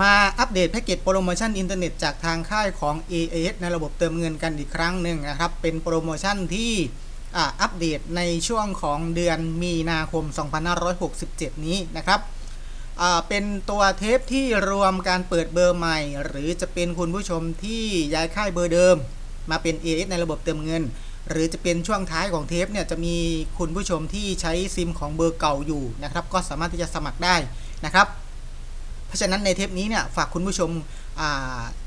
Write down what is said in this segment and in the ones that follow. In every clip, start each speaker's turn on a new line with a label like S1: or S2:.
S1: มาอัปเดตแพ็กเกจโปรโมชั่นอินเทอร์เน็ตจากทางค่ายของ AAS ในระบบเติมเงินกันอีกครั้งหนึ่งนะครับ เป็นโปรโมชั่นที่อัปเดตในช่วงของเดือนมีนาคม 2567 นี้นะครับเป็นตัวเทปที่รวมการเปิดเบอร์ใหม่ หรือจะเป็นคุณผู้ชมที่ย้ายค่ายเบอร์เดิม มาเป็น AAS ในระบบเติมเงิน หรือจะเป็นช่วงท้ายของเทปเนี่ยจะมีคุณผู้ชมที่ใช้ซิมของเบอร์เก่าอยู่นะครับ ก็สามารถที่จะสมัครได้นะครับ ราะฉะนั้นในเทปนี้เนี่ยฝากคุณผู้ชม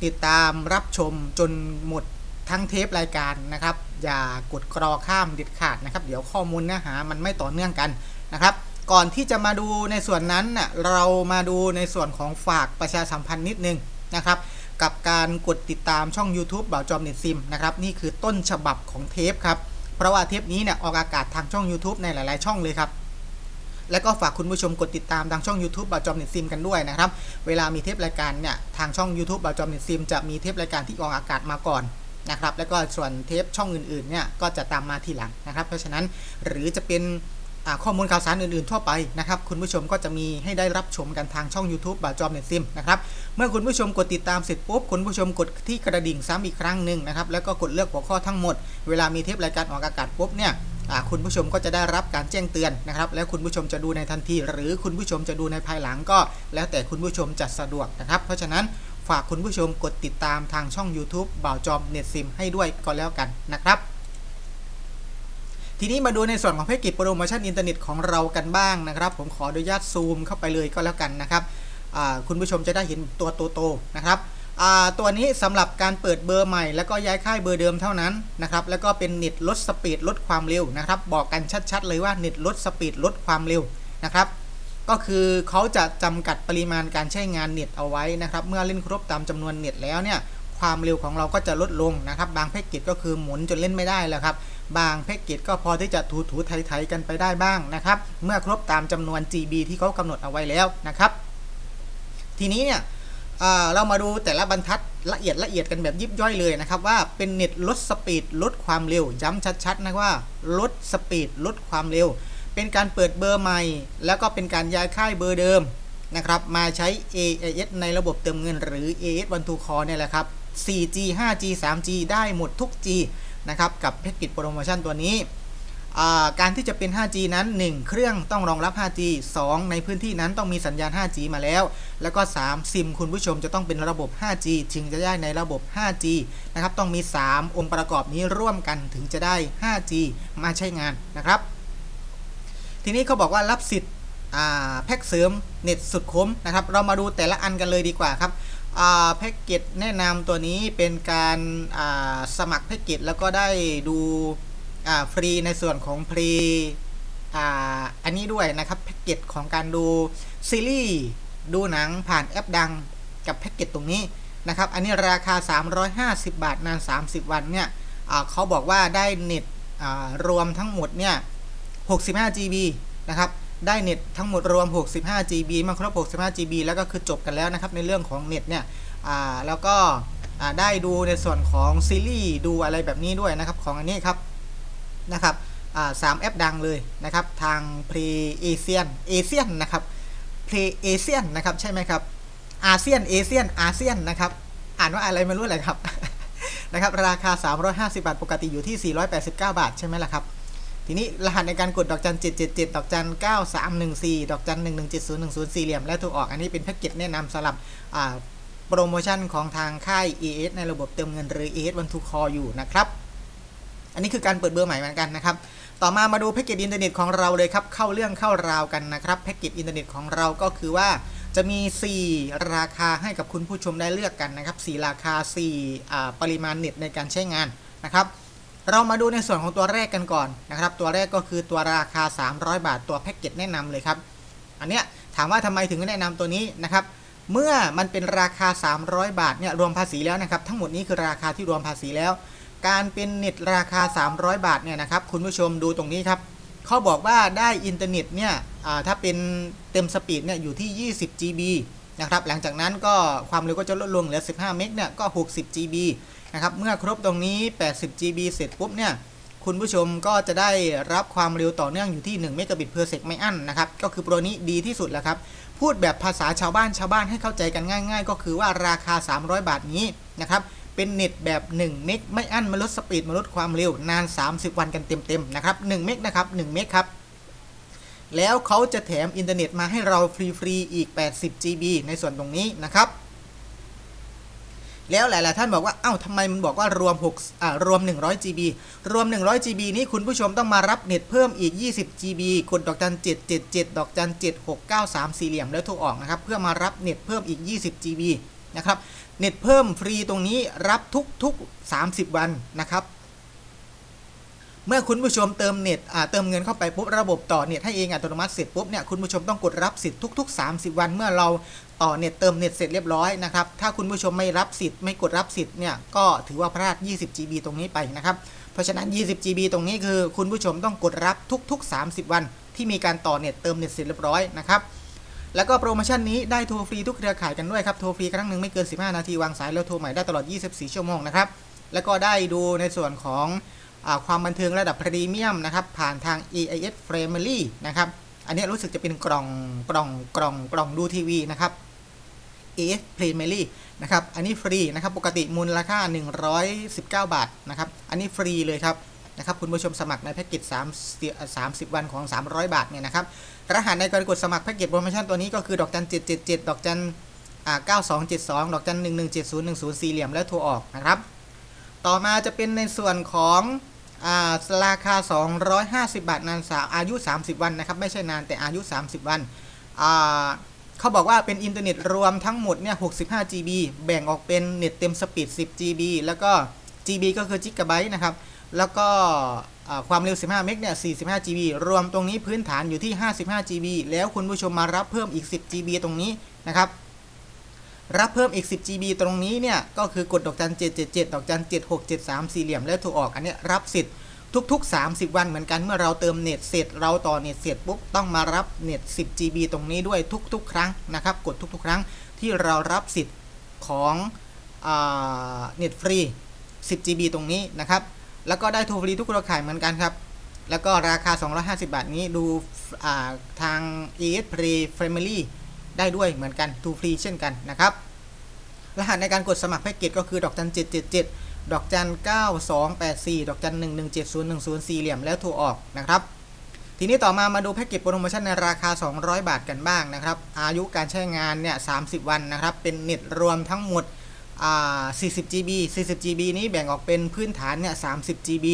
S1: ติดตามรับชมจนหมดทั้งเทปรายการนะครับ อย่ากดกรอข้ามเด็ดขาดนะครับ เดี๋ยวข้อมูลเนื้อหามันไม่ต่อเนื่องกันนะครับ ก่อนที่จะมาดูในส่วนนั้นน่ะเรามาดูในส่วนของฝากประชาสัมพันธ์นิดนึงนะครับ กับการกดติดตามช่อง YouTube บ่าวจอมเน็ตซิมนะครับนี่คือต้นฉบับของเทปครับ เพราะว่าเทปนี้เนี่ยออกอากาศทางช่อง YouTube ในหลาย ๆ ช่องเลยครับ แล้วก็ฝากคุณผู้ชมกดติดตามทางช่อง YouTube บาจอมเน็ตซิมกันด้วยนะครับ เวลามีเทปรายการเนี่ยทางช่อง YouTube บาจอมเน็ตซิมจะมีเทปรายการที่ออกอากาศมาก่อนนะครับ แล้วก็ส่วนเทปช่องอื่นๆเนี่ยก็จะตามมาทีหลังนะครับ เพราะฉะนั้นหรือจะเป็นข้อมูลข่าวสารอื่นๆทั่วไปนะครับ คุณผู้ชมก็จะมีให้ได้รับชมกันทางช่อง YouTube บาจอมเน็ตซิมนะครับ เมื่อคุณผู้ชมกดติดตามเสร็จปุ๊บ คุณผู้ชมกดที่กระดิ่งซ้ำอีกครั้งหนึ่งนะครับ แล้วก็กดเลือกหัวข้อทั้งหมด เวลามีเทปรายการออกอากาศปุ๊บเนี่ย คุณผู้ชมก็จะได้รับการแจ้งเตือนนะครับ แล้วคุณผู้ชมจะดูในทันที หรือคุณผู้ชมจะดูในภายหลังก็ แล้วแต่คุณผู้ชมจะสะดวกนะครับ เพราะฉะนั้นฝากคุณผู้ชมกดติดตามทางช่อง YouTube บ่าวจอมเน็ตซิมให้ด้วยก็แล้วกันนะครับทีนี้มาดูในส่วนของแพ็กเกจโปรโมชั่นอินเทอร์เน็ตของเรากันบ้างนะครับ ผมขออนุญาตซูมเข้าไปเลยก็แล้วกันนะครับคุณผู้ชมจะได้เห็นตัวโตๆนะครับ ตัวนี้สำหรับการเปิดเบอร์ใหม่ แล้วก็ย้ายค่ายเบอร์เดิมเท่านั้นนะครับแล้วก็เป็นเน็ตลดสปีดลดความเร็วนะครับ บอกกันชัดๆ เลยว่าเน็ตลดสปีดลดความเร็วนะครับก็คือเขาจะจำกัดปริมาณการใช้งานเน็ตเอาไว้นะครับ เมื่อเล่นครบตามจำนวนเน็ตแล้วเนี่ยความเร็วของเราก็จะลดลงนะครับ บางแพ็กเกจก็คือหมุนจนเล่นไม่ได้แล้วครับ บางแพ็กเกจก็พอที่จะถูถูไถๆกันไปได้บ้างนะครับ เมื่อครบตามจำนวน GB ที่เขากำหนดเอาไว้แล้วนะครับ ทีนี้เนี่ย เรามาดูแต่ละบรรทัดละเอียดละเอียดกันแบบยิบย่อยเลยนะครับ ว่าเป็นเน็ตลดสปีดลดความเร็วย้ำชัดๆนะว่าลดสปีดลดความเร็ว เป็นการเปิดเบอร์ใหม่ แล้วก็เป็นการย้ายค่ายเบอร์เดิมนะครับมาใช้ AAS ในระบบเติมเงินหรือ AAS One to Call เนี่ยแหละครับ 4G 5G 3G ได้หมดทุก G นะครับกับแพ็กเกจโปรโมชั่นตัวนี้ การที่จะเป็น 5G นั้น 1 เครื่องต้องรองรับ 5G 2 ในพื้นที่นั้นต้องมีสัญญาณ 5G มาแล้ว แล้วก็ 3 ซิมคุณผู้ชมจะต้องเป็นระบบ 5G ถึงจะได้ในระบบ 5G นะครับ ต้องมี 3 องค์ประกอบนี้ร่วมกันถึงจะได้ 5G มาใช้งานนะครับ ทีนี้เขาบอกว่ารับสิทธิ์แพ็กเสริมเน็ตสุดคุ้มนะครับ เรามาดูแต่ละอันกันเลยดีกว่าครับแพ็กเกจแนะนำตัวนี้เป็นการาสมัครแพ็กเกจแล้วก็ได้ดู ฟรีในส่วนของฟรีอันนี้ด้วยนะครับแพ็กเกจของการดูซีรีส์ดูหนังผ่านแอปดังกับแพ็กเกจตรงนี้นะครับ อันนี้ราคา 350 บาทนาน 30 วันเนี่ยเขาบอกว่าได้เน็ตรวมทั้งหมดเนี่ย65 GB นะครับ ได้เน็ตทั้งหมดรวม 65 GB มาครบ 65 GB แล้วก็คือจบกันแล้วนะครับในเรื่องของเน็ตเนี่ยแล้วก็ได้ดูในส่วนของซีรีส์ดูอะไรแบบนี้ด้วยนะครับของอันนี้ครับ นะครับสามแอปดังเลยนะครับทาง Play Asian Asian นนะครับ Play Asian นนะครับใช่ไหมครับอาเซียนเอเชียนอาเซียนนะครับอ่านว่าอะไรไม่รู้เลยครับนะครับราคา 350 บาท ปกติอยู่ที่ 489 บาท ใช่ไหมล่ะครับ ทีนี้รหัสในการกดดอกจัน 777 ดอกจัน 9314 ดอกจัน 117010 สี่เหลี่ยม และถูกออกอันนี้เป็นแพ็กเกจแนะนำสำหรับโปรโมชั่นของทางค่าย ES ในระบบเติมเงินหรือ ES One to Call อยู่นะครับ อันนี้คือการเปิดเบอร์ใหม่เหมือนกันนะครับ ต่อมามาดูแพ็กเกจอินเทอร์เน็ตของเราเลยครับ เข้าเรื่องเข้าราวกันนะครับ แพ็กเกจอินเทอร์เน็ตของเราก็คือว่าจะมี 4 ราคาให้กับคุณผู้ชมได้เลือกกันนะครับ4ราคา4อ่าปริมาณเน็ตในการใช้งานนะครับ เรามาดูในส่วนของตัวแรกกันก่อนนะครับ ตัวแรกก็คือตัวราคา 300 บาท ตัวแพ็กเกจแนะนำเลยครับ อันเนี้ยถามว่าทำไมถึงแนะนำตัวนี้นะครับ เมื่อมันเป็นราคา 300 บาทเนี่ยรวมภาษีแล้วนะครับ ทั้งหมดนี้คือราคาที่รวมภาษีแล้ว การเป็นเน็ตราคา 300 บาทเนี่ยนะครับคุณผู้ชมดูตรงนี้ครับเขาบอกว่าได้อินเทอร์เน็ตเนี่ยถ้าเป็นเต็มสปีดเนี่ยอยู่ที่ 20 GB นะครับหลังจากนั้นก็ความเร็วก็จะลดลงเหลือ 15 เมกเนี่ยก็ 60 GB นะครับเมื่อครบตรงนี้ 80 GB เสร็จปุ๊บเนี่ยคุณผู้ชมก็จะได้รับความเร็วต่อเนื่องอยู่ที่1เมกะบิตเพอร์เซกไม่อั้นนะครับก็คือโปรนี้ดีที่สุดแล้วครับพูดแบบภาษาชาวบ้านชาวบ้านให้เข้าใจกันง่าย ๆ ก็คือว่าราคา 300 บาทนี้นะครับ เป็นเน็ตแบบ 1 เมกไม่อั้นมาลดสปีดมาลดความเร็วนาน 30 วันกันเต็มๆนะครับ1เมกนะครับ1เมกครับแล้วเขาจะแถมอินเทอร์เน็ตมาให้เราฟรีๆอีก 80 GB ในส่วนตรงนี้นะครับ แล้วหลาย ๆ ท่านบอกว่า เอ้าทำไมมันบอกว่ารวม6อ่ารวม 100 GB รวม 100 GB นี้คุณผู้ชมต้องมารับเน็ตเพิ่มอีก 20 GB กดดอกจัน777 ดอกจัน7693 สี่เหลี่ยมแล้วโทรออกนะครับ เพื่อมารับเน็ตเพิ่มอีก 20 GB นะครับเน็ตเพิ่มฟรีตรงนี้รับทุกๆ 30 วันนะครับ เมื่อคุณผู้ชมเติมเน็ตเติมเงินเข้าไปปุ๊บระบบต่อเน็ตให้เองอัตโนมัติเสร็จปุ๊บเนี่ยคุณผู้ชมต้องกดรับสิทธิ์ทุก ๆ 30 วัน เมื่อเราต่อเน็ตเติมเน็ตเสร็จเรียบร้อยนะครับถ้าคุณผู้ชมไม่รับสิทธิ์ไม่กดรับสิทธิ์เนี่ยก็ถือว่าพลาด 20 GB ตรงนี้ไปนะครับเพราะฉะนั้น 20 GB ตรงนี้คือ คุณผู้ชมต้องกดรับทุก ๆ 30 วัน ที่มีการต่อเน็ตเติมเน็ตเสร็จเรียบร้อยนะครับ แล้วก็โปรโมชั่นนี้ได้โทรฟรีทุกเครือข่ายกันด้วยครับโทรฟรีครั้งหนึ่งไม่เกิน 15 นาทีวางสายแล้วโทรใหม่ได้ตลอด 24 ชั่วโมงนะครับแล้วก็ได้ดูในส่วนของอความบันเทิงระดับพรีเมียมนะครับผ่านทาง AIS Family นะครับอันนี้รู้สึกจะเป็นกล่องกล่องกล่องกล่องดูทีวีนะครับ AIS Family นะครับอันนี้ฟรีนะครับปกติมูลค่า 119 บาทนะครับอันนี้ฟรีเลยครับนะครับคุณผู้ชมสมัครในแพ็กเกจ3 30 วันของ 300 บาทเนี่ยนะครับ รหัสในการกดสมัครแพ็กเกจโปรโมชั่นตัวนี้ก็คือดอกจัน777ดเจ็ดดอกจันอ่า9272ดสองดอกจัน117010สี่เหลี่ยมแล้วโทรออกนะครับ ต่อมาจะเป็นในส่วนของอาราคา 250 บาทนานสาวอายุ 30 วันนะครับ ไม่ใช่นานแต่อายุ 30 วันอ่าเขาบอกว่าเป็นอินเทอร์เน็ตรวมทั้งหมดเนี่ย65 GB แบ่งออกเป็นเน็ตเต็มสปีด10 GB แล้วก็ GB ก็คือจิกะไบต์นะครับ แล้วก็ ความเร็ว 15 เมกเนี่ย 45 GB รวมตรงนี้พื้นฐานอยู่ที่ 55 GB แล้วคุณผู้ชมมารับเพิ่มอีก 10 GB ตรงนี้นะครับ รับเพิ่มอีก 10 GB ตรงนี้เนี่ย ก็คือกดดอกจัน 777 ดอกจัน 7673 สี่เหลี่ยมแล้วโทรออก อันนี้รับสิทธิ์ทุกๆ 30 วันเหมือนกัน เมื่อเราเติมเน็ตเสร็จ เราต่อเน็ตเสร็จปุ๊บ ต้องมารับเน็ต 10 GB ตรงนี้ด้วยทุก ๆ ครั้งนะครับ กดทุก ๆ ครั้งที่เรารับสิทธิ์ของเน็ตฟรี 10 GB ตรงนี้นะครับ แล้วก็ได้โทรฟรีทุกเครือข่ายเหมือนกันครับ แล้วก็ราคา 250 บาทนี้ดูทาง ES Play Family ได้ด้วยเหมือนกันทูฟรีเช่นกันนะครับ รหัสในการกดสมัครแพ็กเกจก็คือดอกจัน 777 ดอกจัน 9284 ดอกจัน 117010สี่เหลี่ยมแล้วโทรออกนะครับ ทีนี้ต่อมามาดูแพ็กเกจโปรโมชั่นในราคา 200 บาทกันบ้างนะครับ อายุการใช้งานเนี่ย 30 วันนะครับ เป็นเน็ตรวมทั้งหมด 40 GB 40 GB นี้แบ่งออกเป็นพื้นฐานเนี่ย 30 GB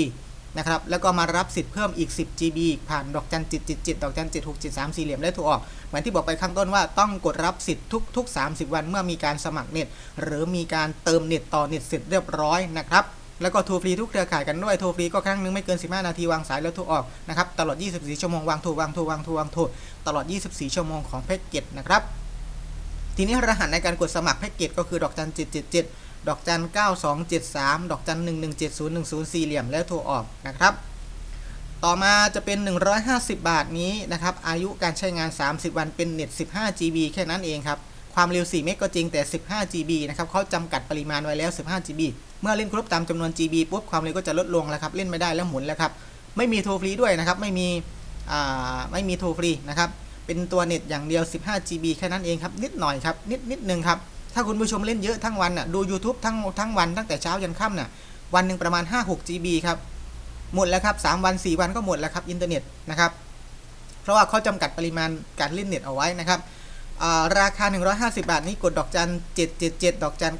S1: นะครับ แล้วก็มารับสิทธิ์เพิ่มอีก 10 GB ผ่านดอกจัน777ดอกจัน7673สี่เหลี่ยมและโทรออก เหมือนที่บอกไปข้างต้นว่าต้องกดรับสิทธิ์ทุก ๆ 30 วันเมื่อมีการสมัครเน็ต หรือมีการเติมเน็ตต่อเน็ตเสร็จเรียบร้อยนะครับแล้วก็โทรฟรีทุกเครือข่ายกันด้วย โทรฟรีก็ครั้งหนึงไม่เกิน 15 นาทีวางสายแล้วโทรออกนะครับ ตลอด 24 ชั่วโมงวางโทรวางโทรวางโทรวางโทรตลอด 24 ชั่วโมงของแพ็กเกจนะครับ ทีนี้รหัสในการกดสมัครแพ็กเกจก็คือดอกจัน777ดเจ็ดเจ็ดดอกจัน9273ดสามดอกจัน117010สี่เหลี่ยมแล้วโทรออกนะครับต่อมาจะเป็น 150 บาทนี้นะครับ อายุการใช้งาน 30 วันเป็นเน็ต 15 GB แค่นั้นเองครับ ความเร็ว 4 เมกก็จริงแต่ 15 GB นะครับเขาจำกัดปริมาณไว้แล้ว 15 GB เมื่อเล่นครบตามจำนวน GB ปุ๊บความเร็วก็จะลดลงแล้วครับ เล่นไม่ได้แล้วหมุนแล้วครับ ไม่มีโทรฟรีด้วยนะครับ ไม่มี อ่า ไม่มีโทรฟรีนะครับ เป็นตัวเน็ตอย่างเดียว 15 GB แค่นั้นเองครับนิดหน่อยครับนิดนิดนึงครับถ้าคุณผู้ชมเล่นเยอะทั้งวันน่ะดู YouTube ทั้งทั้งวันตั้งแต่เช้ายันค่ำน่ะวันหนึ่งประมาณ 5-6 GB ครับหมดแล้วครับ 3 วัน 4 วันก็หมดแล้วครับอินเทอร์เน็ตนะครับเพราะว่าเขาจำกัดปริมาณการเล่นเน็ตเอาไว้นะครับราคา 150 บาทนี้กดดอกจัน 777 ดอกจัน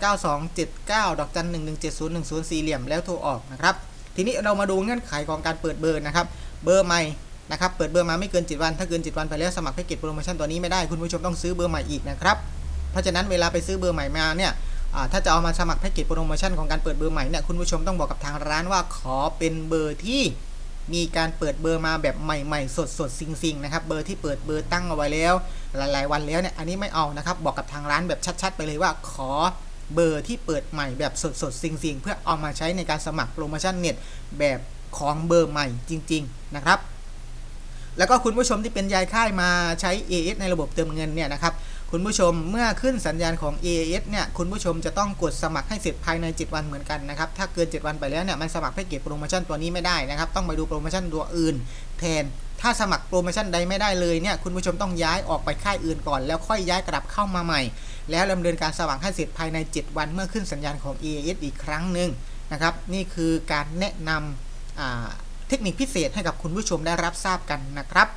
S1: 9279 ดอกจัน 117010สี่เหลี่ยมแล้วโทรออกนะครับทีนี้เรามาดูเงื่อนไขของการเปิดเบอร์นะครับเบอร์ใหม่ นะครับเปิดเบอร์มาไม่เกิน 7 วัน ถ้าเกิน 7 วันไปแล้วสมัครแพ็กเกจโปรโมชั่นตัวนี้ไม่ได้คุณผู้ชมต้องซื้อเบอร์ใหม่อีกนะครับเพราะฉะนั้นเวลาไปซื้อเบอร์ใหม่มาเนี่ยถ้าจะเอามาสมัครแพ็กเกจโปรโมชั่นของการเปิดเบอร์ใหม่เนี่ยคุณผู้ชมต้องบอกกับทางร้านว่าขอเป็นเบอร์ที่มีการเปิดเบอร์มาแบบใหม่ๆ สดๆซิงๆนะครับเบอร์ที่เปิดเบอร์ตั้งเอาไว้แล้ว หลายๆ วันแล้วเนี่ยอันนี้ไม่เอานะครับบอกกับทางร้านแบบชัด ๆ ไปเลยว่าขอเบอร์ที่เปิดใหม่แบบสดๆซิงๆ เพื่อเอามาใช้ในการสมัครโปรโมชั่นเน็ตแบบของเบอร์ใหม่จริง ๆ นะครับ แล้วก็คุณผู้ชมที่เป็นยายค่ายมาใช้ AS ในระบบเติมเงินเนี่ยนะครับคุณผู้ชมเมื่อขึ้นสัญญาณของ AAS เนี่ยคุณผู้ชมจะต้องกดสมัครให้เสร็จภายใน 7 วันเหมือนกันนะครับถ้าเกิน 7 วันไปแล้วเนี่ยมันสมัครแพ็กเกจโปรโมชั่นตัวนี้ไม่ได้นะครับต้องไปดูโปรโมชั่นตัวอื่น แทน ถ้าสมัครโปรโมชั่นใดไม่ได้เลยเนี่ยคุณผู้ชมต้องย้ายออกไปค่ายอื่นก่อน แล้วค่อยย้ายกลับเข้ามาใหม่ แล้วดำเนินการสมัครให้เสร็จภายใน 7 วันเมื่อขึ้นสัญญาณของ EAS อีกครั้งหนึ่งนะครับนี่คือการแนะนำอ่า เทคนิคพิเศษให้กับคุณผู้ชมได้รับทราบกันนะครับ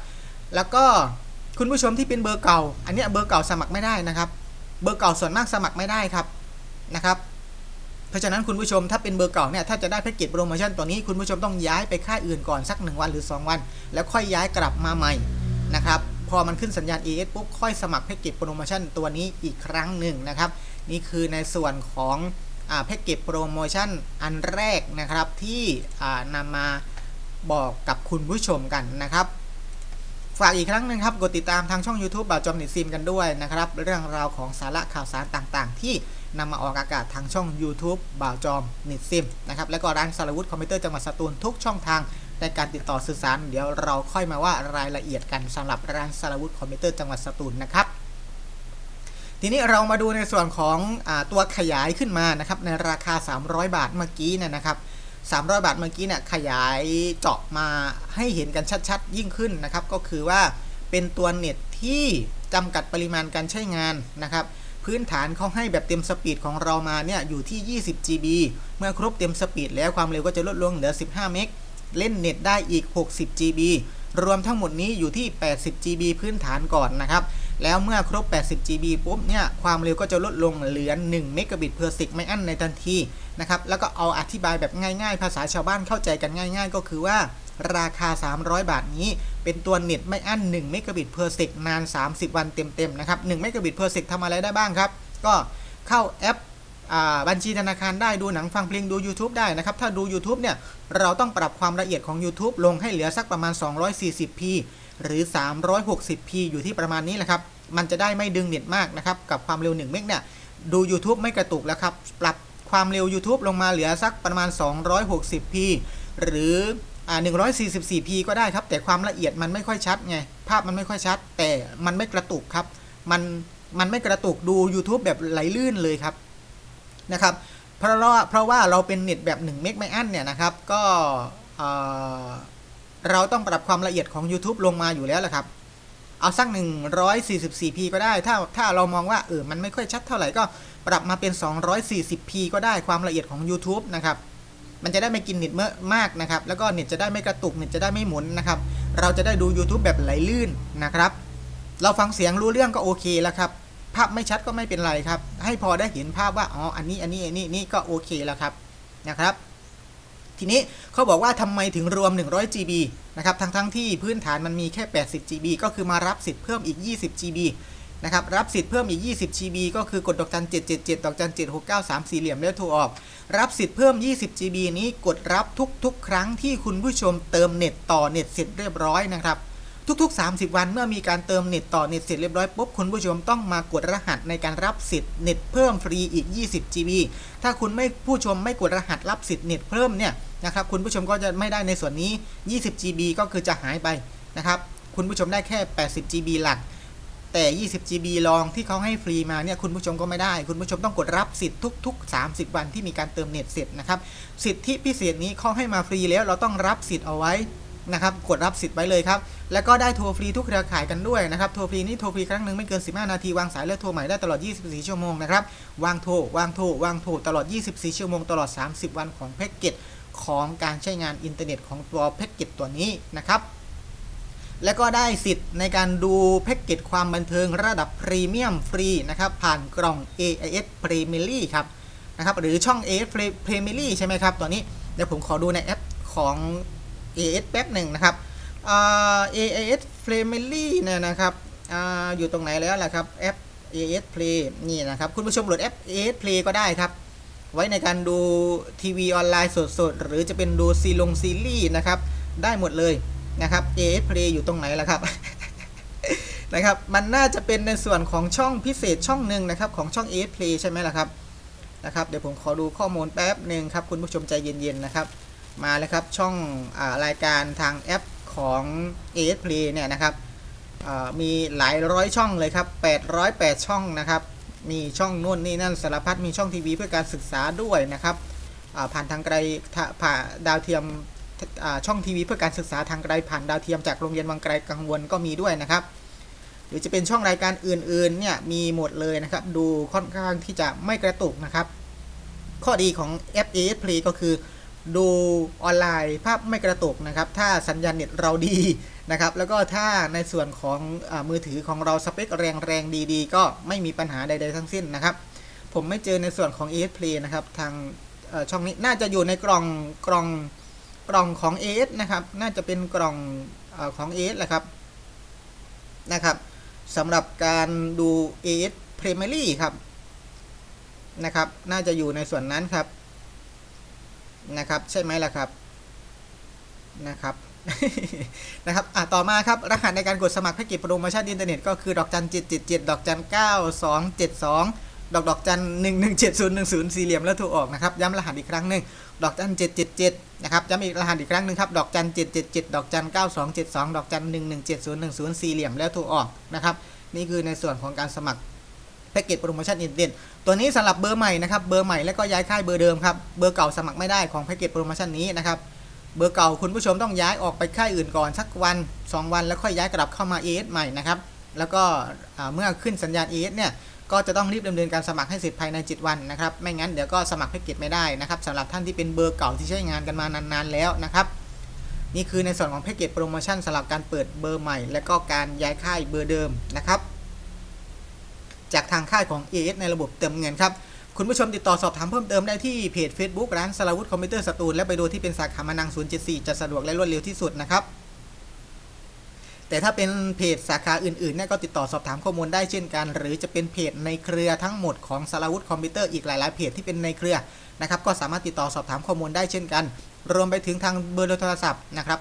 S1: แล้วก็คุณผู้ชมที่เป็นเบอร์เก่า อันนี้เบอร์เก่าสมัครไม่ได้นะครับ เบอร์เก่าส่วนมากสมัครไม่ได้ครับนะครับ เพราะฉะนั้นคุณผู้ชมถ้าเป็นเบอร์เก่าเนี่ยถ้าจะได้แพ็กเกจโปรโมชั่นตัวนี้คุณผู้ชมต้องย้ายไปค่ายอื่นก่อนสัก 1 วันหรือ 2 วัน แล้วค่อยย้ายกลับมาใหม่นะครับพอมันขึ้นสัญญาณ AS ปุ๊บค่อยสมัครแพ็กเกจโปรโมชั่นตัวนี้อีกครั้งหนึ่งนะครับ นี่คือในส่วนของอแพ็กเกจโปรโมชั่นอันแรกนะครับที่อ่านำมา บอกกับคุณผู้ชมกันนะครับฝากอีกครั้งหนึ่งครับ กดติดตามทางช่อง YouTube บ่าวจอมนิดซิมกันด้วยนะครับ เรื่องราวของสาระข่าวสารต่างๆ ที่นำมาออกอากาศทางช่อง YouTube บ่าวจอมนิดซิมนะครับ แล้วก็ร้านสารวุฒิคอมพิวเตอร์จังหวัดสตูลทุกช่องทางในการติดต่อสื่อสาร เดี๋ยวเราค่อยมาว่ารายละเอียดกันสำหรับร้านสารวุฒิคอมพิวเตอร์จังหวัดสตูลนะครับ ทีนี้เรามาดูในส่วนของอตัวขยายขึ้นมานะครับในราคา 300 บาทเมื่อกี้เนี่ยนะครับ 300 บาทเมื่อกี้เนี่ยขยายเจาะมาให้เห็นกันชัดๆ ยิ่งขึ้นนะครับ ก็คือว่าเป็นตัวเน็ตที่จำกัดปริมาณการใช้งานนะครับ พื้นฐานเขาให้แบบเต็มสปีดของเรามาเนี่ยอยู่ที่ 20 GB เมื่อครบเต็มสปีดแล้วความเร็วก็จะลดลงเหลือ 15 เมกเล่นเน็ตได้อีก 60 GB รวมทั้งหมดนี้อยู่ที่ 80 GB พื้นฐานก่อนนะครับ แล้วเมื่อครบ 80 GB ปุ๊บเนี่ยความเร็วก็จะลดลงเหลือ 1 เมกะบิตเพอร์สิกไม่อั้นในทันที นะครับ แล้วก็เอาอธิบายแบบง่ายๆ ภาษาชาวบ้านเข้าใจกันง่าย ๆ ก็คือว่าราคา 300 บาทนี้ เป็นตัวเน็ตไม่อั้น1เมกะบิตเพอร์สิกนาน 30 วันเต็มๆนะครับ1เมกะบิตเพอร์สิกทำอะไรได้บ้างครับ ก็เข้าแอปอบัญชีธนาคารได้ดูหนังฟังเพลงดู YouTube ได้นะครับ ถ้าดู YouTube เนี่ย เราต้องปรับความละเอียดของ YouTube ลงให้เหลือสักประมาณ 240p หรือ 360p อยู่ที่ประมาณนี้แหละครับ มันจะได้ไม่ดึงเน็ตมากนะครับ กับความเร็ว 1 เมกเนี่ย ดู YouTube ไม่กระตุกแล้วครับ ปรับ ความเร็ว YouTube ลงมาเหลือสักประมาณ 260p หรืออ่า 144p ก็ได้ครับ แต่ความละเอียดมันไม่ค่อยชัดไง ภาพมันไม่ค่อยชัด แต่มันไม่กระตุกครับ มัน มันไม่กระตุกดู YouTube แบบไหลลื่นเลยครับ นะครับ เพราะว่าเพราะว่าเราเป็นเน็ตแบบ1เมกไม่อั้นเนี่ยนะครับ ก็เราต้องปรับความละเอียดของ YouTube ลงมาอยู่แล้วแหละครับเอาสัก 144p ก็ได้ ถ้าถ้าเรามองว่าเออมันไม่ค่อยชัดเท่าไหร่ก็ ปรับมาเป็น 240p ก็ได้ความละเอียดของ YouTube นะครับมันจะได้ไม่กินเน็ตเมื่อมากนะครับ แล้วก็เน็ตจะได้ไม่กระตุกเน็ตจะได้ไม่หมุนนะครับ เราจะได้ดู YouTube แบบไหลลื่นนะครับ เราฟังเสียงรู้เรื่องก็โอเคแล้วครับ ภาพไม่ชัดก็ไม่เป็นไรครับ ให้พอได้เห็นภาพว่า อ๋อ อันนี้ อันนี้ อันนี้ นี่ก็โอเคแล้วครับ นะครับ ทีนี้เขาบอกว่าทำไมถึงรวม 100 GB นะครับ ทั้งทั้งที่พื้นฐานมันมีแค่ 80 GB ก็คือมารับสิทธิ์เพิ่มอีก 20 GB นะครับ รับสิทธิ์เพิ่มอีก 20 GB ก็คือกดดอกจัน 777 ดอกจัน 769 3 สี่เหลี่ยมแล้วโทรออก รับสิทธิ์เพิ่ม 20 GB นี้กดรับทุกๆ ครั้งที่คุณผู้ชมเติมเน็ตต่อเน็ตเสร็จเรียบร้อยนะครับ ทุกๆ 30 วันเมื่อมีการเติมเน็ตต่อเน็ตเสร็จเรียบร้อยปุ๊บคุณผู้ชมต้องมากดรหัสในการรับสิทธิ์เน็ตเพิ่มฟรีอีก 20 GB ถ้าคุณไม่ผู้ชมไม่กดรหัสรับสิทธิ์เน็ตเพิ่มเนี่ยนะครับคุณผู้ชมก็จะไม่ได้ในส่วนนี้ 20 GB ก็คือจะหายไปนะครับคุณผู้ชมได้แค่ 80 GB หลัก แต่ 20 GB ลองที่เขาให้ฟรีมาเนี่ยคุณผู้ชมก็ไม่ได้ คุณผู้ชมต้องกดรับสิทธิ์ทุก ๆ 30 วันที่มีการเติมเน็ตเสร็จนะครับสิทธิพิเศษนี้เขาให้มาฟรีแล้วเราต้องรับสิทธิ์เอาไว้นะครับกดรับสิทธิ์ไว้เลยครับ แล้วก็ได้โทรฟรีทุกเครือข่ายกันด้วยนะครับ โทรฟรีนี่โทรฟรีครั้งหนึ่งไม่เกิน 15 นาที วางสายแล้วโทรใหม่ได้ตลอด 24 ชั่วโมงนะครับ วางโทร วางโทร วางโทร ตลอด 24 ชั่วโมง ตลอด 30 วันของแพ็กเกจของการใช้งานอินเทอร์เน็ตของตัวแพ็กเกจตัวนี้นะครับ แล้วก็ได้สิทธิ์ในการดูแพ็กเกจความบันเทิงระดับพรีเมียมฟรีนะครับผ่านกล่อง AIS Premier ครับนะครับหรือช่อง AIS Premier ใช่ไหมครับตัวนี้เดี๋ยวผมขอดูในแอปของ AIS แป๊บหนึ่งนะครับ AIS Family เนี่ยนะครับออยู่ตรงไหนแล้วล่ะครับแอป AIS Play นี่นะครับ คุณผู้ชมโหลดแอป AIS Play ก็ได้ครับ ไว้ในการดูทีวีออนไลน์สดๆ หรือจะเป็นดูซีลงซีรีส์นะครับ ได้หมดเลย นะครับ AS Play อยู่ตรงไหนล่ะครับ นะครับ มันน่าจะเป็นในส่วนของช่องพิเศษช่องหนึ่งนะครับ ของช่อง AS Play ใช่ไหมล่ะครับนะครับเดี๋ยวผมขอดูข้อมูลแป๊บหนึ่งครับ คุณผู้ชมใจเย็นๆนะครับ มาแล้วครับช่องอารายการทางแอปของ AS Play เนี่ยนะครับมีหลายร้อยช่องเลยครับ 808 ช่องนะครับ มีช่องนู่นนี่นั่นสารพัดมีช่องทีวีเพื่อการศึกษาด้วยนะครับผ่านทางไกลผ่าดาวเทียม ช่องทีวีเพื่อการศึกษาทางไกลผ่านดาวเทียมจากโรงเรียนวังไกลกังวลก็มีด้วยนะครับ หรือจะเป็นช่องรายการอื่นๆเนี่ยมีหมดเลยนะครับ ดูค่อนข้างที่จะไม่กระตุกนะครับ ข้อดีของ f a s Play ก็คือดูออนไลน์ภาพไม่กระตุกนะครับ ถ้าสัญญาณเน็ตเราดีนะครับ แล้วก็ถ้าในส่วนของอมือถือของเราสเปคแรงๆดีๆ ก็ไม่มีปัญหาใด ๆ ทั้งสิ้นนะครับ ผมไม่เจอในส่วนของ AS Play นะครับ ทางช่องนี้น่าจะอยู่ในกล่องกล่อง กล่องของ AS นะครับ น่าจะเป็นกล่องอของ AS แหละครับนะครับสำหรับการดู AS Primary ครับนะครับ น่าจะอยู่ในส่วนนั้นครับนะครับ ใช่ไหมล่ะครับนะครับนะครับอะต่อมาครับ รหัสในการกดสมัครแพ็กเกจโปรโมชั่นอินเทอร์เน็ตก็คือดอกจัน777ดเจ็ดเจ็ดดอกจัน9272ดสอง กดอกจัน117010สี่เหลี่ยมแล้วถูกออกนะครับย้ำรหัสอีกครั้งหนึ่งดอกจัน777นะครับย้ำอีกรหัสอีกครั้งหนึ่งครับดอกจัน777ดอกจัน9272ดอกจัน117010สี่เหลี่ยมแล้วถูกออกนะครับนี่คือในส่วนของการสมัครแพ็กเกจโปรโมชั่นอินเทอร์เน็ตตัวนี้สำหรับเบอร์ใหม่นะครับเบอร์ใหม่แล้วก็ย้ายค่ายเบอร์เดิมครับเบอร์เก่าสมัครไม่ได้ของแพ็กเกจโปรโมชั่นนี้นะครับเบอร์เก่าคุณผู้ชมต้องย้ายออกไปค่ายอื่นก่อนสักวัน 2 วันแล้วค่อยย้ายกลับเข้ามา AS ใหม่นะครับแล้วก็เมื่อขึ้นสัญญาณ AS เนี่ย ก็จะต้องรีบดำเนินการสมัครให้เสร็จภายใน 7 วันนะครับ ไม่งั้นเดี๋ยวก็สมัครแพ็กเกจไม่ได้นะครับสำหรับท่านที่เป็นเบอร์เก่าที่ใช้งานกันมานานๆแล้วนะครับนี่คือในส่วนของแพ็กเกจโปรโมชั่นสำหรับการเปิดเบอร์ใหม่ และก็การย้ายค่ายเบอร์เดิมนะครับ จากทางค่ายของ AS ในระบบเติมเงินครับ คุณผู้ชมติดต่อสอบถามเพิ่มเติมได้ที่เพจ Facebook ร้านสลาวุธคอมพิวเตอร์สตูลและไปดูที่เป็นสาขามานัง074 จะสะดวกและรวดเร็วที่สุดนะครับ แต่ถ้าเป็นเพจสาขาอื่นๆเนี่ยก็ติดต่อสอบถามข้อมูลได้เช่นกัน หรือจะเป็นเพจในเครือทั้งหมดของสลาวุธคอมพิวเตอร์อีกหลายๆเพจที่เป็นในเครือนะครับก็สามารถติดต่อสอบถามข้อมูลได้เช่นกัน รวมไปถึงทางเบอร์โทรศัพท์นะครับ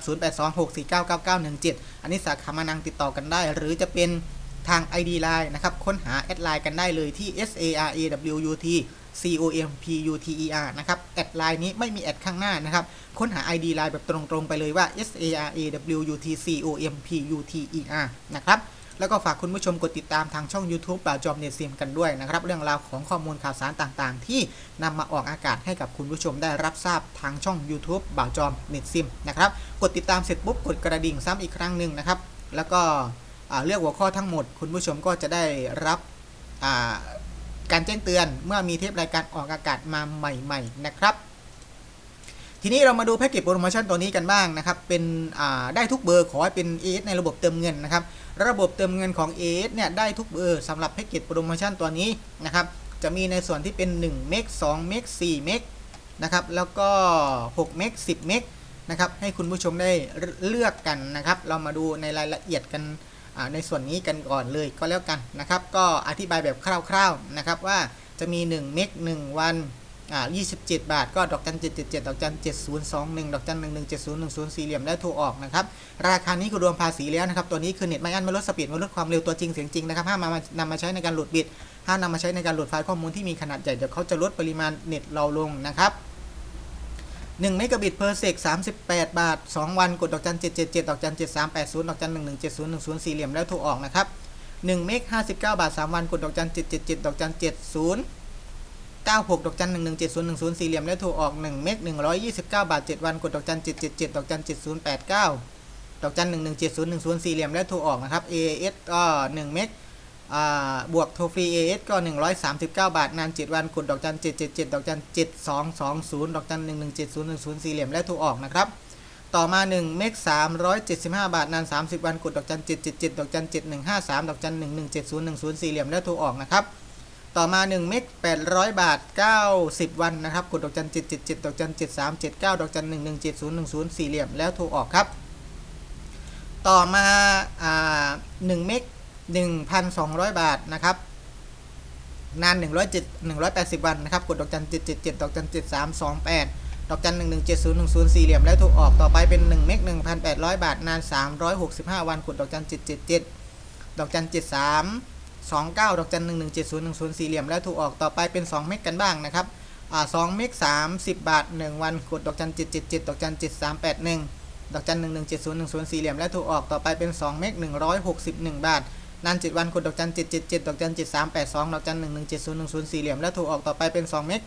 S1: 0826499917 อันนี้สาขามานังติดต่อกันได้ หรือจะเป็นทาง ID Line นะครับค้นหาแอดไลน์กันได้เลยที่ S A R A W U T C O M P U T E R นะครับ แอดไลน์นี้ไม่มีแอดข้างหน้านะครับ ค้นหา ID Line แบบตรงๆ ไปเลยว่า S A R A W U T C O M P U T E R นะครับ แล้วก็ฝากคุณผู้ชมกดติดตามทางช่อง YouTube บ่าวจอมเน็ตซิมกันด้วยนะครับ เรื่องราวของข้อมูลข่าวสารต่างๆ ที่นำมาออกอากาศให้กับคุณผู้ชมได้รับทราบทางช่อง YouTube บ่าวจอมเน็ตซิมนะครับ กดติดตามเสร็จปุ๊บกดกระดิ่งซ้ำอีกครั้งหนึ่งนะครับ แล้วก็เลือกหัวข้อทั้งหมด คุณผู้ชมก็จะได้รับ การแจ้งเตือนเมื่อมีเทปรายการออกอากาศมาใหม่ ๆ นะครับ ทีนี้เรามาดูแพ็กเกจโปรโมชั่นตัวนี้กันบ้างนะครับ เป็นได้ทุกเบอร์ขอให้เป็น AS ในระบบเติมเงินนะครับ ระบบเติมเงินของ AS เนี่ยได้ทุกเบอร์สำหรับแพ็กเกจโปรโมชั่นตัวนี้นะครับ จะมีในส่วนที่เป็น1เมก2เมก4เมกนะครับ แล้วก็6เมก10เมกนะครับ ให้คุณผู้ชมได้เลือกกันนะครับ เรามาดูในรายละเอียดกัน ในส่วนนี้กันก่อนเลยก็แล้วกันนะครับ ก็อธิบายแบบคร่าวๆนะครับว่าจะมี 1 เมก1 วันอ่า27 บาท ก็ดอกจัน777 ดอกจัน7021 ดอกจัน117010 สี่เหลี่ยมและโทรออกนะครับ ราคานี้คือรวมภาษีแล้วนะครับ ตัวนี้คือเน็ตไม่อั้นไม่ลดสปีดไม่ลดความเร็วตัวจริงเสียงจริงนะครับห้ามมานำมาใช้ในการโหลดบิตห้ามนำมาใช้ในการโหลดไฟล์ข้อมูลที่มีขนาดใหญ่เดี๋ยวเขาจะลดปริมาณเน็ตเราลงนะครับ 1เมกะบิต per sec 38 บาท 2 วันกดดอกจัน777ดอกจัน7380ดอกจัน117010สี่เหลี่ยมแล้วโทรออกนะครับ1เมก59 บาท 3 วันกดดอกจัน777ดอกจัน70 96ดอกจัน117010สี่เหลี่ยมและโทรออก1เมก129 บาท 7 วันกดดอกจัน777ดอกจัน7089ดอกจัน117010สี่เหลี่ยมและโทรออกนะครับ AS ก็1เมกอ่า บวกโทรฟรี AS ก็ 139 บาท นาน 7 วันกดดอกจัน 777 ดอกจัน 7220 ดอกจัน 117010สี่เหลี่ยมและโทรออกนะครับ ต่อมา 1 เมก375 บาท นาน 30 วันกดดอกจัน 777 ดอกจัน 7153 ดอกจัน 117010สี่เหลี่ยมและโทรออกนะครับ ต่อมา 1 เมก800 บาท 90 วันนะครับกดดอกจัน 777 ดอกจัน 7379 ดอกจัน 117010 สี่เหลี่ยมแล้วโทรออกครับ ต่อมาอ่า1เมก 1,200 บาทนะครับ นาน107 180 วันนะครับ กดดอกจัน777ดอกจัน7328 ดอกจัน 117010 สี่เหลี่ยมแล้วโทรออกต่อไปเป็น1เมก1,800 บาท นาน 365 วัน กดดอกจัน777 ดอกจัน 73 29 ดอกจัน 117010 สี่เหลี่ยมแล้วถูกออกต่อไปเป็น 2 เมกกันบ้างนะครับอ่า2เมก30บาท1วันกดดอกจัน777ดอกจัน7381ดอกจัน117010สี่เหลี่ยมแล้วถูกออกต่อไปเป็น2เมก161บาท นเจ็ดวันกดดอกจันเจ็ดเจ็ดเจ็ดดอกจันเจ็ดสามแปดสองดอกจันหนึ่งหนึ่งเจ็ดศูนย์หนึ่งศูนย์สี่เหลี่ยมแล้วถูกออกต่อไปเป็นสองเม็ด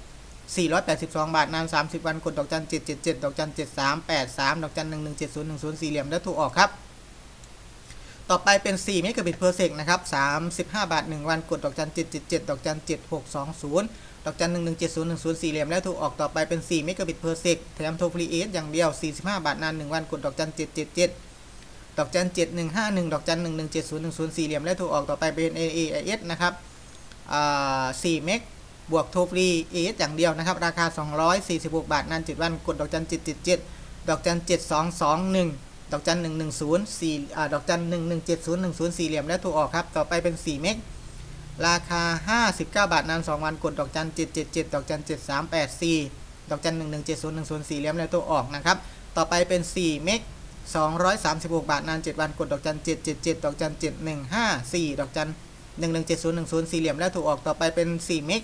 S1: สี่ร้อยแปดสิบสองบาทนานสามสิบวันกดดอกจันเจ็ดเจ็ดเจ็ดดอกจันเจ็ดสามแปดสามดอกจันหนึ่งหนึ่งเจ็ดศูนย์หนึ่งศูนย์สี่เหลี่ยมแล้วถูกออกครับ ต่อไปเป็นสี่เมกะบิตเพอร์เซกนะครับสามสิบห้าบาทหนึ่งวันกดดอกจันเจ็ดเจ็ดเจ็ดดอกจันเจ็ดหกสองศูนย์ดอกจันหนึ่งหนึ่งเจ็ดศูนย์หนึ่งศูนย์สี่เหลี่ยมแล้วถูกออกต่อไปเป็นสี่เมกะบิตเพอร์เซกแถมโทรฟรีเอสอย่างเดียวสี่สิบห้าบาทนานหนึ่งวันกดดอกจันจ็ดจ็ดจ็ด ดอกจันเจ็ดหนึ่งห้าหนึ่งดอกจันหนึ่งหนึ่งเจ็ดศูนย์หนึ่งศูนย์สี่เหลี่ยมและถูกออกต่อไปเป็น a a s นะครับสี่เมกบวกโทฟรี a s อย่างเดียวนะครับ ราคา 246 บาทนานจิดวันกดดอกจันเจ็ดเจ็ดเจ็ดดอกจันเจ็ดสองสองหนึ่งดอกจันหนึ่งหนึ่งศูนย์สี่ดอกจันหนึ่งหนึ่งเจ็ดศูนย์หนึ่งศูนย์สี่เหลี่ยมและถูกออกครับต่อไปเป็นสี่เมกราคา 59 บาทนาน2วันกดดอกจันเจ็ดอกจัน7384 ดอกจันเจ็ด117010สี่เหลี่ยมแล้วตัวออกนะครับ ต่อไปเป็น 4 เมก 236 บาท นาน 7 วัน กดดอกจัน 777 ดอกจัน 7154 ดอกจัน 117010 สี่เหลี่ยมและถูกออกต่อไปเป็น 4 เมก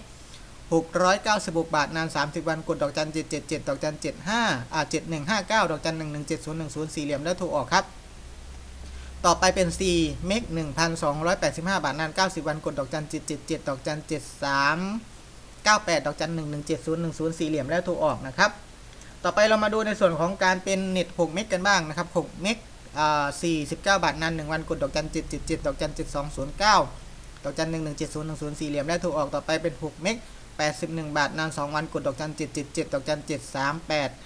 S1: 696 บาท นาน 30 วัน กดดอกจัน 777 ดอกจัน 75อ่า7159 ดอกจัน 117010 สี่เหลี่ยมและถูกออกครับ ต่อไปเป็น 4 เมก 1,285 บาท นาน 90 วัน กดดอกจัน 777 ดอกจัน 7398 ดอกจัน 117010 สี่เหลี่ยมและถูกออกนะครับ ต่อไปเรามาดูในส่วนของการเป็นเน็ต6เมกกันบ้างนะครับ6เมกอ่า49 บาทนาน1วันกดดอกจัน777ดอกจัน7209ดอกจัน117010สี่เหลี่ยมและถูกออกต่อไปเป็น6เมก81 บาทนาน2วันกดดอกจัน777ดอกจัน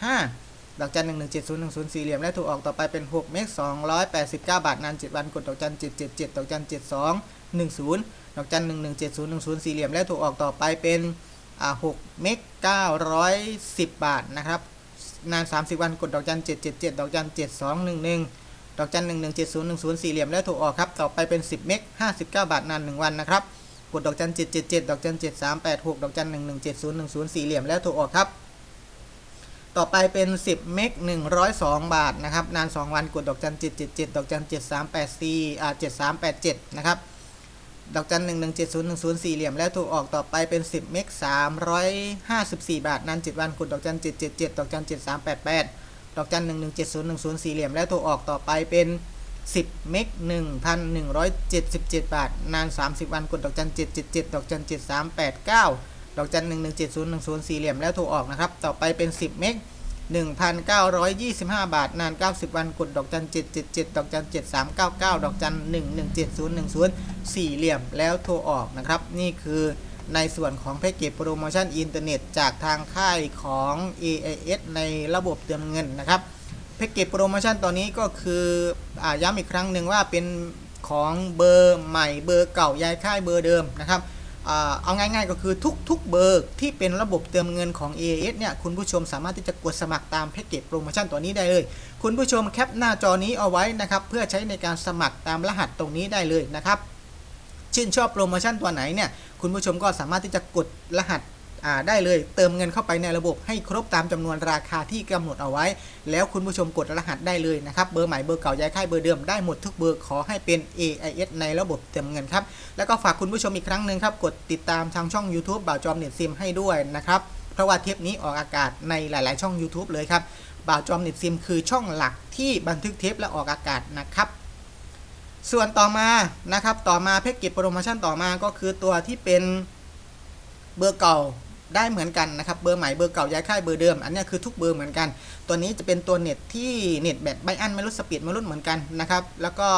S1: 7385ดอกจัน117010สี่เหลี่ยมและถูกออกต่อไปเป็น6เมก289 บาทนาน7วันกดดอกจัน777ดอกจัน7210ดอกจัน117010สี่เหลี่ยมและถูกออกต่อไปเป็นอ่า6เมก910 บาทนะครับ นาน 30 วันกดดอกจัน777ดอกจัน7211ดอกจัน117010สี่เหลี่ยมและถูกออกครับต่อไปเป็น10เมก59บาทนาน1วันนะครับกดดอกจัน777ดอกจัน7386ดอกจัน117010สี่เหลี่ยมแล้วถูกออกครับ ต่อไปเป็น 10 เมก102บาทนะครับ นาน 2 วัน กดดอกจัน777ดอกจัน7384อ่า7387นะครับ ดอกจันหนึ่งหนึ่งเจ็ดศูนย์หนึ่งศูนย์สี่เหลี่ยมแล้วถูกออกต่อไปเป็นสิบเมกสามร้อยห้าสิบสี่บาทนั้นเจ็ดวันขุดดอกจันเจ็ดเจ็ดเจ็ดดอกจันเจ็ดสามแปดแปดดอกจันหนึ่งหนึ่งเจ็ดศูนย์หนึ่งศูนย์สี่เหลี่ยมแล้วถูกออกต่อไปเป็นสิบเมกหนึ่งพันหนึ่งร้อยเจ็ดสิบเจ็ดบาท นานสามสิบวันขุดดอกจันเจ็ดเจ็ดเจ็ดดอกจันเจ็ดสามแปดเก้าดอกจันหนึ่งหนึ่งเจ็ดศูนย์หนึ่งศูนย์สี่เหลี่ยมแล้วถูกออกนะครับ ต่อไปเป็นสิบเมก 1,925 บาท นาน 90 วัน กด ดอกจัน777 ดอกจัน7399 ดอกจัน117010 สี่เหลี่ยม แล้วโทรออก นะครับ นี่คือในส่วนของแพ็กเกจโปรโมชั่นอินเทอร์เน็ต จากทางค่ายของ AIS ในระบบเติมเงิน นะครับ แพ็กเกจโปรโมชั่นตอนนี้ก็คืออย้ำอีกครั้งหนึ่งว่าเป็นของเบอร์ใหม่เบอร์เก่าย้ายค่ายเบอร์เดิมนะครับ เอาง่ายๆ ก็คือทุกๆเบอร์ที่เป็นระบบเติมเงินของ AIS เนี่ยคุณผู้ชมสามารถที่จะกดสมัครตามแพ็กเกจโปรโมชั่นตัวนี้ได้เลย คุณผู้ชมแคปหน้าจอนี้เอาไว้นะครับเพื่อใช้ในการสมัครตามรหัสตรงนี้ได้เลยนะครับชื่นชอบโปรโมชั่นตัวไหนเนี่ยคุณผู้ชมก็สามารถที่จะกดรหัส ได้เลยเติมเงินเข้าไปในระบบให้ครบตามจำนวนราคาที่กำหนดเอาไว้ แล้วคุณผู้ชมกดรหัสได้เลยนะครับเบอร์ใหม่เบอร์เก่าย้ายค่ายเบอร์เดิมได้หมดทุกเบอร์ขอให้เป็น AIS ในระบบเติมเงินครับแล้วก็ฝากคุณผู้ชมอีกครั้งหนึ่งครับกดติดตามทางช่อง YouTube บ่าวจอมเน็ตซิมให้ด้วยนะครับเพราะว่าเทปนี้ออกอากาศในหลาย ๆ ช่อง YouTube เลยครับบ่าวจอมเน็ตซิมคือช่องหลักที่บันทึกเทปและออกอากาศนะครับส่วนต่อมานะครับต่อมาแพ็กเกจโปรโมชั่นต่อมาก็คือตัวที่เป็นเบอร์เก่า ได้เหมือนกันนะครับ เบอร์ใหม่เบอร์เก่าย้ายค่ายเบอร์เดิม อันนี้คือทุกเบอร์เหมือนกัน ตัวนี้จะเป็นตัวเน็ตที่เน็ตแบบใบอันไม่ลดสปีดไม่ลดเหมือนกันนะครับ แล้วก็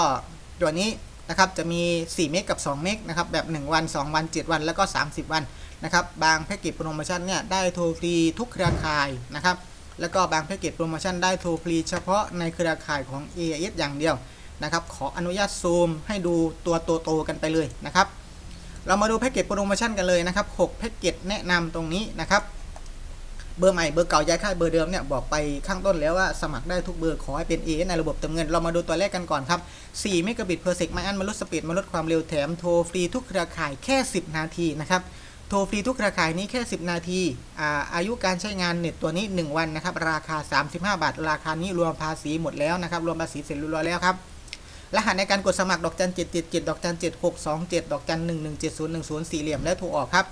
S1: ตัวนี้นะครับจะมี 4 เมกกับ 2 เมกนะครับแบบ 1 วัน 2 วัน 7 วันแล้วก็ 30 วันนะครับบางแพ็กเกจโปรโมชั่นเนี่ยได้โทรฟรีทุกเครือข่ายนะครับแล้วก็บางแพ็กเกจโปรโมชั่นได้โทรฟรีเฉพาะในเครือข่ายของ AIS อย่างเดียวนะครับขออนุญาตซูมให้ดูตัวโตๆกันไปเลยนะครับ เรามาดูแพ็กเกจโปรโมชั่นกันเลยนะครับ6แพ็กเกจแนะนำตรงนี้นะครับ เบอร์ใหม่เบอร์เก่าย้ายค่ายเบอร์เดิมเนี่ยบอกไปข้างต้นแล้วว่าสมัครได้ทุกเบอร์ขอให้เป็น AS ในระบบเติมเงิน เรามาดูตัวแรกกันก่อนครับ4เมกะบิตเพอร์เซกไม่อันมาลดสปีดมาลดความเร็วแถมโทรฟรีทุกเครือข่ายแค่ 10 นาทีนะครับโทรฟรีทุกเครือข่ายนี้แค่ 10 นาทีอาอายุการใช้งานเน็ตตัวนี้ 1 วันนะครับ ราคา 35 บาท ราคานี้รวมภาษีหมดแล้วนะครับ รวมภาษีเสร็จเรียบร้อยแล้วครับ รหัสในการกดสมัครดอกจัน777ดเจ็ดเจ็ดดอกจัน7627ดดอกจัน117010สี่เหลี่ยมและถูกออกครับ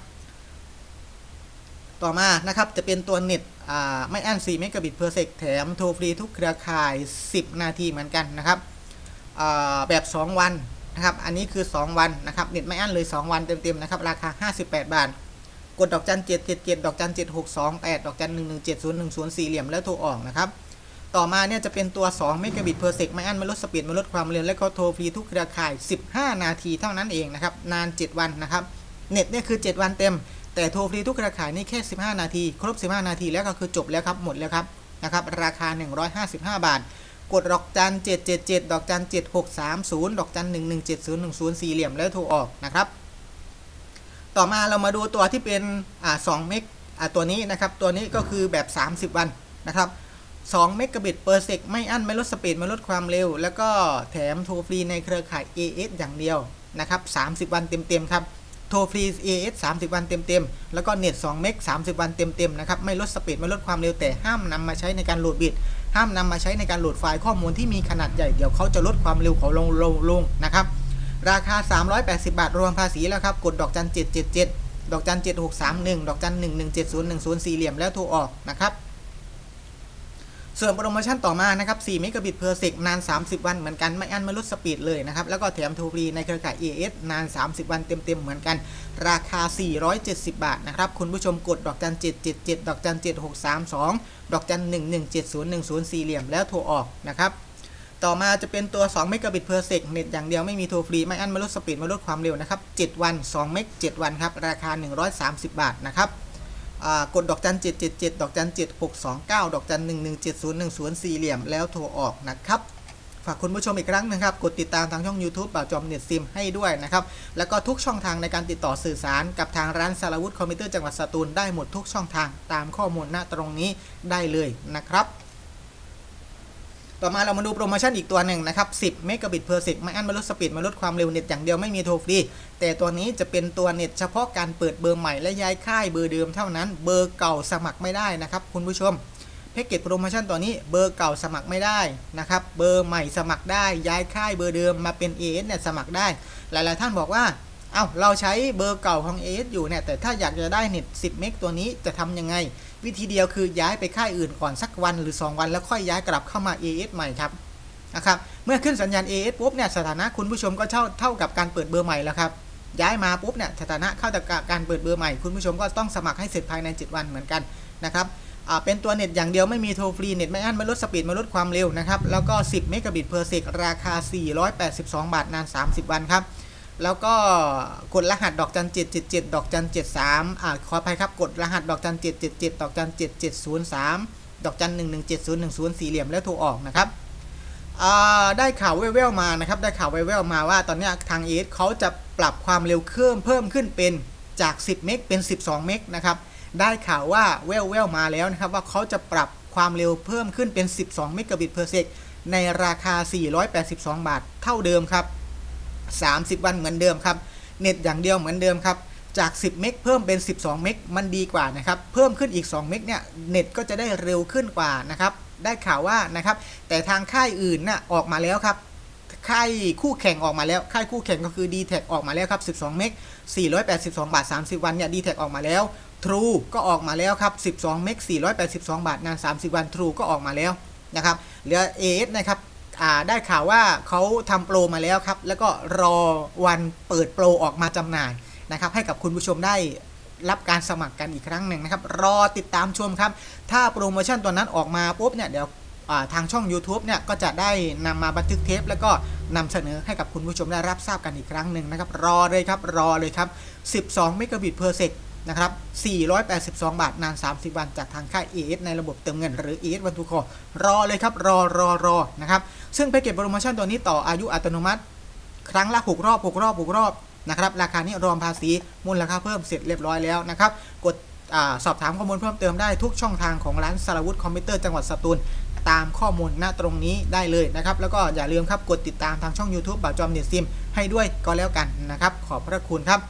S1: ต่อมานะครับจะเป็นตัวเน็ตอ่าไม่อั้น4เมกะบิตเพอร์เซกแถมโทรฟรีทุกเครือข่าย 10 นาทีเหมือนกันนะครับอ่าแบบ 2 วันนะครับ อันนี้คือ 2 วันนะครับเน็ตไม่อั้นเลย 2 วันเต็มๆนะครับ ราคา 58 บาท กดดอกจันเจ็ดเจ็ดเจ็ดดอกจันเจ็ดหกสองแปดดอกจันหนึ่งหนึ่งเจ็ดศูนย์หนึ่งศูนย์สี่เหลี่ยมแล้วโทรออกนะครับ ต่อมาเนี่ยจะเป็นตัว 2 เมกะบิตเพอร์เซกไม่อั้นไม่ลดสปีดไม่ลดความเร็วและก็โทรฟรีทุกเครือข่าย 15 นาทีเท่านั้นเองนะครับ นาน 7 วันนะครับ เน็ตเนี่ยคือ 7 วันเต็ม แต่โทรฟรีทุกเครือข่ายนี่แค่ 15 นาที ครบ 15 นาทีแล้วก็คือจบแล้วครับหมดแล้วครับนะครับราคา 155 บาท กดดอกจัน 777 ดอกจัน 7630 ดอกจัน 1170104สี่เหลี่ยมแล้วโทรออกนะครับต่อมาเรามาดูตัวที่เป็นอ่า2เมกอ่าตัวนี้นะครับตัวนี้ก็คือแบบ 30 วันนะครับ 2เมกะบิตเปอร์เซกไม่อั้นไม่ลดสปีดไม่ลดความเร็ว แล้วก็แถมโทรฟรีในเครือข่าย AS อย่างเดียวนะครับ30 วันเต็มๆครับโทรฟรี AS 30 วันเต็มๆ แล้วก็เน็ต2เมก30 วันเต็มๆ นะครับ ไม่ลดสปีด ไม่ลดความเร็ว แต่ห้ามนำมาใช้ในการโหลดบิต ห้ามนำมาใช้ในการโหลดไฟล์ข้อมูลที่มีขนาดใหญ่ เดี๋ยวเขาจะลดความเร็วเขาลงลงลงนะครับ ราคา 380 บาท รวมภาษีแล้วครับ กดดอกจัน777 ดอกจัน7631 ดอกจัน1170104สี่เหลี่ยมแล้วโทรออกนะครับ ส่วนโปรโมชั่นต่อมานะครับ4เมกะบิตเพอร์เซกนาน 30 วันเหมือนกัน ไม่อั้นไม่ลดสปีดเลยนะครับ แล้วก็แถมโทรฟรีในเครือข่าย AS นาน 30 วันเต็มๆเหมือนกัน ราคา 470 บาทนะครับ คุณผู้ชมกดดอกจัน777 ดอกจัน7632 ดอกจัน1170104สี่เหลี่ยมแล้วโทรออกนะครับต่อมาจะเป็นตัว2เมกะบิตเพอร์เซกเน็ตอย่างเดียวไม่มีโทรฟรี ไม่อั้นไม่ลดสปีดไม่ลดความเร็วนะครับ 7 วัน 2 เมก 7 วันครับ ราคา 130 บาทนะครับ กดดอกจัน777ดอกจัน7629ดอกจัน1170104สี่เหลี่ยมแล้วโทรออกนะครับฝากคุณผู้ชมอีกครั้งนะครับ กดติดตามทางช่อง YouTube บ่าวจอมเน็ตซิมให้ด้วยนะครับ แล้วก็ทุกช่องทางในการติดต่อสื่อสารกับทางร้านสารวุฒิคอมพิวเตอร์จังหวัดสตูลได้หมดทุกช่องทางตามข้อมูลณตรงนี้ได้เลยนะครับ ต่อมาเรามาดูโปรโมชั่นอีกตัวหนึ่งนะครับ 10 เมกะบิตเพอร์เซกไม่อั้นม่ลดสปีดม่ลดความเร็วเน็ตอย่างเดียวไม่มีโทรฟรี แต่ตัวนี้จะเป็นตัวเน็ตเฉพาะการเปิดเบอร์ใหม่และย้ายค่ายเบอร์เดิมเท่านั้น เบอร์เก่าสมัครไม่ได้นะครับคุณผู้ชมแพ็กเกจโปรโมชั่นตัวนี้เบอร์เก่าสมัครไม่ได้นะครับ เบอร์ใหม่สมัครได้ย้ายค่ายเบอร์เดิมมาเป็น AS เนี่ยสมัครได้ หลายๆ ท่านบอกว่าเอ้าเราใช้เบอร์เก่าของ AS อยู่เนี่ยแต่ถ้าอยากจะได้เน็ต 10 เมกตัวนี้จะทำยังไง วิธีเดียวคือย้ายไปค่ายอื่นก่อนสักวันหรือ 2 วันแล้วค่อยย้ายกลับเข้ามา AS ใหม่ครับนะครับเมื่อขึ้นสัญญาณ AS ปุ๊บเนี่ยสถานะคุณผู้ชมก็เท่าเท่ากับการเปิดเบอร์ใหม่แล้วครับย้ายมาปุ๊บเนี่ยสถานะเข้ากับการเปิดเบอร์ใหม่คุณผู้ชมก็ต้องสมัครให้เสร็จภายใน 7 วันเหมือนกันนะครับเป็นตัวเน็ตอย่างเดียวไม่มีโทรฟรีเน็ตไม่อั้นไม่ลดสปีดไม่ลดความเร็วนะครับแล้วก็ 10 เมกะบิตเพอร์เซกราคา 482 บาทนาน 30 วันครับ แล้วก็กดรหัสดอกจัน777ดเจ็ดเจ็ดดอกจัน73อ่าขออภัยครับกดรหัสดอกจัน777ดเจ็ดเจ็ดดอกจัน7703ดศูนย์สามดอกจัน1170104สี่เหลี่ยมแล้วโทรออกนะครับอ่าได้ข่าวแว่วๆมานะครับ ได้ข่าวแว่วๆมาว่าตอนนี้ทางเอสเขาจะปรับความเร็วเครื่องเพิ่มขึ้นเป็นจาก 10 เมกเป็น 12 เมกนะครับ ได้ข่าวว่าแว่วๆมาแล้วนะครับ ว่าเขาจะปรับความเร็วเพิ่มขึ้นเป็น 12 เมกะบิตเพอร์เซกในราคา 482 บาทเท่าเดิมครับ 30 วันเหมือนเดิมครับ เน็ตอย่างเดียวเหมือนเดิมครับ จาก 10 เมกเพิ่มเป็น 12 เมกมันดีกว่านะครับ เพิ่มขึ้นอีก 2 เมกเนี่ย เน็ตก็จะได้เร็วขึ้นกว่านะครับ ได้ข่าวว่านะครับ แต่ทางค่ายอื่นน่ะออกมาแล้วครับ ค่ายคู่แข่งออกมาแล้ว ค่ายคู่แข่งก็คือ d t แทออกมาแล้วครับ 12 เมก 482 บาท 30 วันเนี่ย d t แทออกมาแล้ว True ก็ออกมาแล้วครับ 12 เมก 482 บาท นาน 30 วัน True ก็ออกมาแล้วนะครับ เหลือ AS นะครับ ได้ข่าวว่าเขาทำโปรมาแล้วครับ แล้วก็รอวันเปิดโปรออกมาจำหน่ายนะครับ ให้กับคุณผู้ชมได้รับการสมัครกันอีกครั้งหนึ่งนะครับ รอติดตามชมครับ ถ้าโปรโมชั่นตัวนั้นออกมาปุ๊บเนี่ยเดี๋ยวทางช่อง YouTube เนี่ยก็จะได้นำมาบันทึกเทป แล้วก็นำเสนอให้กับคุณผู้ชมได้รับทราบกันอีกครั้งหนึ่งนะครับ รอเลยครับ รอเลยครับ 12 เมกะบิตเพอร์เซก นะครับ 482 บาท นาน 30 วัน จากทางค่าย AS ในระบบเติมเงิน หรือ AS วันทุกคอรอเลยครับ รอรอรอนะครับ ซึ่งแพ็กเกจโปรโมชั่นตัวนี้ต่ออายุอัตโนมัติ ครั้งละ 6 รอบ 6 รอบ 6 รอบ นะครับ ราคานี้รวมภาษี มูลค่าเพิ่มเสร็จเรียบร้อยแล้วนะครับ กดอสอบถามข้อมูลเพิ่มเติมได้ทุกช่องทางของร้านสารวุฒิคอมพิวเตอร์จังหวัดสตูลตามข้อมูลณตรงนี้ได้เลยนะครับ แล้วก็อย่าลืมครับกดติดตามทางช่อง YouTube บ่าวจอมเน็ตซิมให้ด้วยก็แล้วกันนะครับ ขอบพระคุณครับ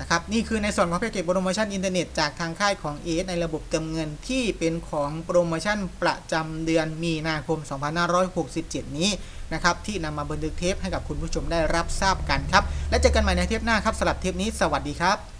S1: นะครับนี่คือในส่วนของแพ็กเกจโปรโมชั่นอินเทอร์เน็ตจากทางค่ายของเอในระบบเติมเงินที่เป็นของโปรโมชั่นประจำเดือนมีนาคม 2567 นี้นะครับที่นำมาบันทึกเทปให้กับคุณผู้ชมได้รับทราบกันครับ และเจอกันใหม่ในเทปหน้าครับสำหรับเทปนี้สวัสดีครับ